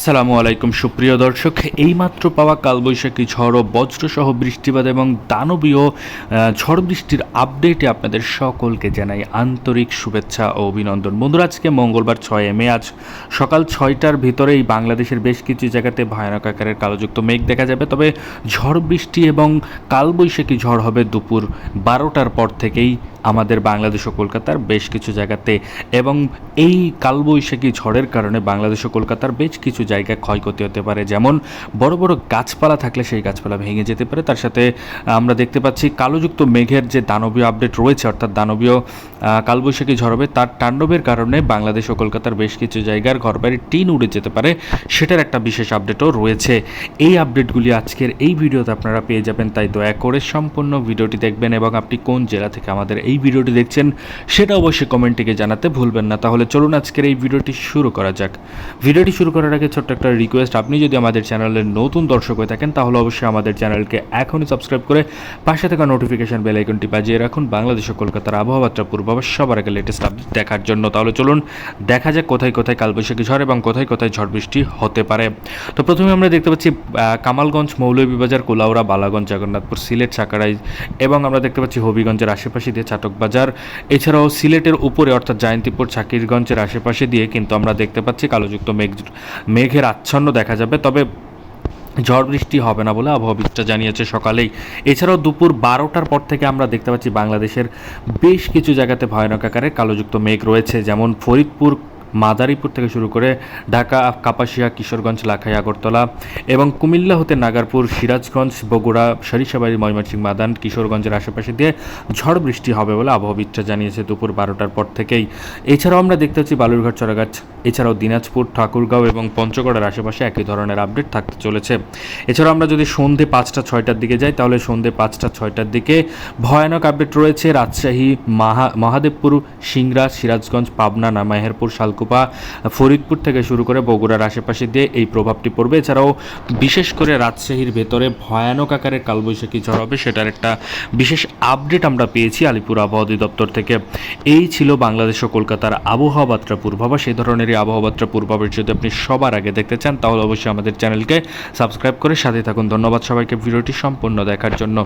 আসসালামু আলাইকুম, সুপ্রিয় দর্শক। এইমাত্র পাওয়া কালবৈশাখী ঝড় ও বজ্রসহ বৃষ্টিপাত এবং দানবীয় ঝড় বৃষ্টির আপডেটে আপনাদের সকলকে জানাই আন্তরিক শুভেচ্ছা ও অভিনন্দন। বন্ধুরা, আজকে মঙ্গলবার ছয় মে, আজ সকাল ছয়টার ভিতরেই বাংলাদেশের বেশ কিছু জায়গাতে ভয়ানক আকারের কালোযুক্ত মেঘ দেখা যাবে। তবে ঝড় বৃষ্টি এবং কালবৈশাখী ঝড় হবে দুপুর বারোটার পর থেকেই। আমাদের বাংলাদেশ ও কলকাতার বেশ কিছু জায়গাতে। এবং এই কালবৈশাখী ঝড়ের কারণে বাংলাদেশ ও কলকাতার বেশ কিছু জায়গায় ক্ষয়ক্ষতি হতে পারে। যেমন বড় বড় গাছপালা থাকলে সেই গাছপালা ভেঙে যেতে পারে। তার সাথে আমরা দেখতে পাচ্ছি কালোযুক্ত মেঘের যে দানবীয় আপডেট রয়েছে, অর্থাৎ দানবীয় কালবৈশাখী ঝড় হবে, তার তাণ্ডবের কারণে বাংলাদেশ ও কলকাতার বেশ কিছু জায়গার ঘরবাড়ির টিন উড়ে যেতে পারে। সেটার একটা বিশেষ আপডেটও রয়েছে। এই আপডেটগুলি আজকের এই ভিডিওতে আপনারা পেয়ে যাবেন, তাই দয়া করে সম্পূর্ণ ভিডিওটি দেখবেন এবং আপনি কোন জেলা থেকে আমাদের এই ভিডিওটি দেখছেন, সেটা অবশ্যই কমেন্টটিকে জানাতে ভুলবেন না। তাহলে চলুন আজকের এই ভিডিওটি শুরু করা যাক। ভিডিওটি শুরু করার আগে ছোট্ট একটা রিকোয়েস্ট আপনি যদি আমাদের চ্যানেলের নতুন দর্শক হয়ে থাকেন, তাহলে অবশ্যই আমাদের চ্যানেলকে এখনই সাবস্ক্রাইব করে পাশে থাকা নোটিফিকেশন বেল আইকনটি বাজিয়ে রাখুন। বাংলাদেশ ও কলকাতার আবহাওয়াটা পূর্বাভাস সবার আগে লেটেস্ট আপডেট দেখার জন্য। তাহলে চলুন, দেখা যাক কোথায় কোথায় কালবৈশাখী ঝড় এবং কোথায় কোথায় ঝড় বৃষ্টি হতে পারে। তো প্রথমে আমরা দেখতে পাচ্ছি কামালগঞ্জ, মৌলভীবাজার, কোলাউড়া, বালাগঞ্জ, জগন্নাথপুর, সিলেট সাকারাই এবং আমরা দেখতে পাচ্ছি হবিগঞ্জের আশেপাশে দিয়ে চাটক বাজার। এছাড়াও সিলেটের উপরে, অর্থাৎ জয়ন্তীপুর ছাকিরগঞ্জের আশেপাশে দিয়ে কিন্তু আমরা দেখতে পাচ্ছি কালোযুক্ত মেঘ, মেঘের আচ্ছন্ন দেখা যাবে। তবে ঝড় বৃষ্টি হবে না বলে আবহাওয়াবিদরা জানিয়েছে সকালেই। এছাড়াও দুপুর বারোটার পর থেকে আমরা দেখতে পাচ্ছি বাংলাদেশের বেশ কিছু জায়গাতে ভয়ানক আকারে কালোযুক্ত মেঘ রয়েছে, যেমন ফরিদপুর মাদারীপুর থেকে শুরু করে ঢাকা, কাপাসিয়া, কিশোরগঞ্জ, লাখাই, আগরতলা এবং কুমিল্লা হতে নাগারপুর, সিরাজগঞ্জ, বগুড়া, সরিষাবাড়ি, ময়মনসিংহ, মাদান, কিশোরগঞ্জের আশেপাশে দিয়ে ঝড় বৃষ্টি হবে বলে আবহাওয়াবিদরা জানিয়েছে দুপুর বারোটার পর থেকেই। এছাড়াও আমরা দেখতে পাচ্ছি বালুরঘাট, চড়াগাছ এছাড়াও দিনাজপুর, ঠাকুরগাঁও এবং পঞ্চগড়ের আশেপাশে একই ধরনের আপডেট থাকতে চলেছে। এছাড়াও আমরা যদি সন্ধে পাঁচটা, ছয়টার দিকে যাই, তাহলে সন্ধে পাঁচটা, ছয়টার দিকে ভয়ানক আপডেট রয়েছে। রাজশাহী, মাহা, মহাদেবপুর, সিংড়া, সিরাজগঞ্জ, পাবনা নামাহেরপুর শালকুপা, ফরিদপুর থেকে শুরু করে বগুড়ার আশেপাশে দিয়ে এই প্রভাবটি পড়বে। এছাড়াও বিশেষ করে রাজশাহীর ভেতরে ভয়ানক আকারের কালবৈশাখী ঝড় হবে, সেটার একটা বিশেষ আপডেট আমরা পেয়েছি আলিপুর আবহাওয়া অধিদপ্তর থেকে। এই ছিল বাংলাদেশ ও কলকাতার আবহাওয়া বার্তা পূর্বাভাস। এই ধরনেরই আবহাওয়া আবহাওয়াত্রা পূর্বাভাস যদি আপনি সবার আগে দেখতে চান, তাহলে অবশ্যই আমাদের চ্যানেলকে সাবস্ক্রাইব করে সাথে থাকুন। ধন্যবাদ সবাইকে ভিডিওটি সম্পূর্ণ দেখার জন্য।